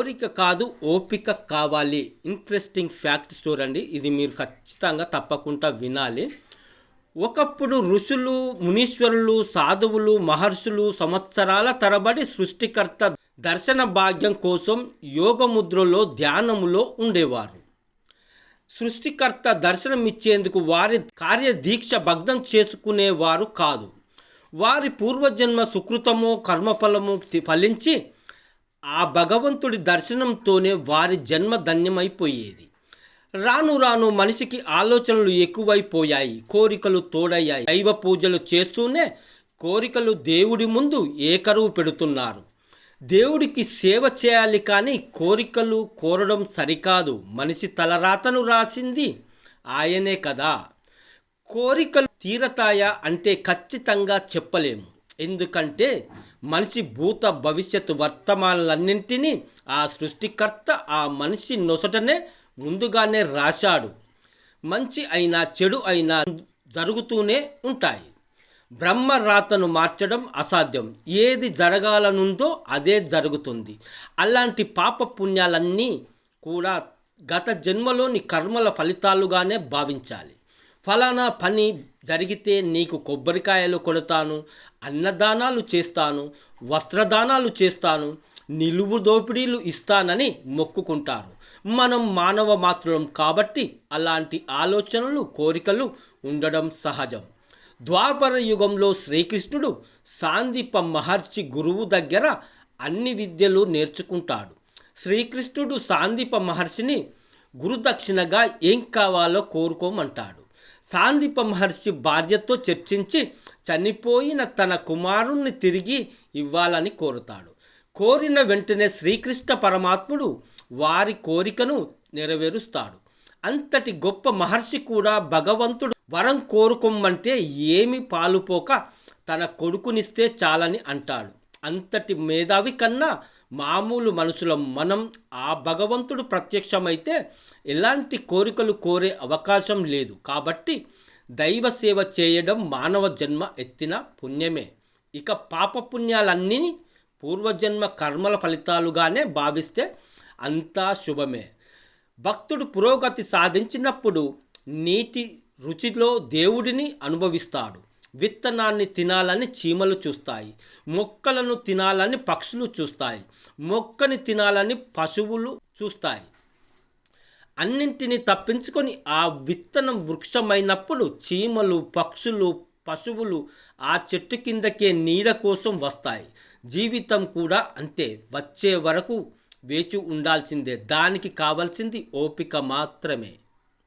కోరిక కాదు ఓపిక కావాలి. ఇంట్రెస్టింగ్ ఫ్యాక్ట్ స్టోర్ అండి. ఇది మీరు ఖచ్చితంగా తప్పకుండా వినాలి. ఒకప్పుడు ఋషులు మునీశ్వరులు సాధువులు మహర్షులు సంవత్సరాల తరబడి సృష్టికర్త దర్శన భాగ్యం కోసం యోగముద్రలో ధ్యానములో ఉండేవారు. సృష్టికర్త దర్శనమిచ్చేందుకు వారి కార్యదీక్ష భగ్నం చేసుకునేవారు కాదు. వారి పూర్వజన్మ సుకృతము కర్మఫలము ఫలించి ఆ భగవంతుడి దర్శనంతోనే వారి జన్మ ధన్యమైపోయేది. రాను రాను మనిషికి ఆలోచనలు ఎక్కువైపోయాయి కోరికలు తోడయ్యాయి. దైవ పూజలు చేస్తూనే కోరికలు దేవుడి ముందు ఏకరువు పెడుతున్నారు. దేవుడికి సేవ చేయాలి కానీ కోరికలు కోరడం సరికాదు. మనిషి తలరాతను రాసింది ఆయనే కదా. కోరికలు తీరతాయా అంటే ఖచ్చితంగా చెప్పలేము. ఎందుకంటే మనిషి భూత భవిష్యత్తు వర్తమానాలన్నింటినీ ఆ సృష్టికర్త ఆ మనిషి నొసటనే ముందుగానే రాశాడు. మంచి అయినా చెడు అయినా జరుగుతూనే ఉంటాయి. బ్రహ్మ రాతను మార్చడం అసాధ్యం. ఏది జరగాలనుందో అదే జరుగుతుంది. అలాంటి పాప పుణ్యాలన్నీ కూడా గత జన్మలోని కర్మల ఫలితాలుగానే భావించాలి. ఫలానా పని జరిగితే నీకు కొబ్బరికాయలు కొడతాను అన్నదానాలు చేస్తాను వస్త్రదానాలు చేస్తాను నిలువు దోపిడీలు ఇస్తానని మొక్కుకుంటారు. మనం మానవ మాత్రం కాబట్టి అలాంటి ఆలోచనలు కోరికలు ఉండడం సహజం. ద్వాపర యుగంలో శ్రీకృష్ణుడు సాందీప మహర్షి గురువు దగ్గర అన్ని విద్యలు నేర్చుకుంటాడు. శ్రీకృష్ణుడు సాందీప మహర్షిని గురుదక్షిణగా ఏం కావాలో కోరుకోమంటాడు. సాందీప మహర్షి భార్యతో చర్చించి చనిపోయిన తన కుమారుణ్ణి తిరిగి ఇవ్వాలని కోరుతాడు. కోరిన వెంటనే శ్రీకృష్ణ పరమాత్ముడు వారి కోరికను నెరవేరుస్తాడు. అంతటి గొప్ప మహర్షి కూడా భగవంతుడు వరం కోరుకోమంటే ఏమి పాలుపోక తన కొడుకునిస్తే చాలని అంటాడు. అంతటి మేధావి కన్నా మామూలు మనసుల మనం ఆ భగవంతుడు ప్రత్యక్షమైతే ఎలాంటి కోరికలు కోరే అవకాశం లేదు. కాబట్టి దైవ సేవ చేయడం మానవ జన్మ ఎత్తిన పుణ్యమే. ఇక పాపపుణ్యాలన్నీ పూర్వజన్మ కర్మల ఫలితాలుగానే భావిస్తే అంతా శుభమే. భక్తుడు పురోగతి సాధించినప్పుడు నీటి రుచిలో దేవుడిని అనుభవిస్తాడు. విత్తనాన్ని తినాలని చీమలు చూస్తాయి మొక్కలను తినాలని పక్షులు చూస్తాయి మొక్కని తినాలని పశువులు చూస్తాయి. అన్నింటినీ తప్పించుకొని ఆ విత్తనం వృక్షమైనప్పుడు చీమలు పక్షులు పశువులు ఆ చెట్టు కిందకే నీడ కోసం వస్తాయి. జీవితం కూడా అంతే వచ్చే వరకు వేచి ఉండాల్సిందే. దానికి కావాల్సింది ఓపిక మాత్రమే.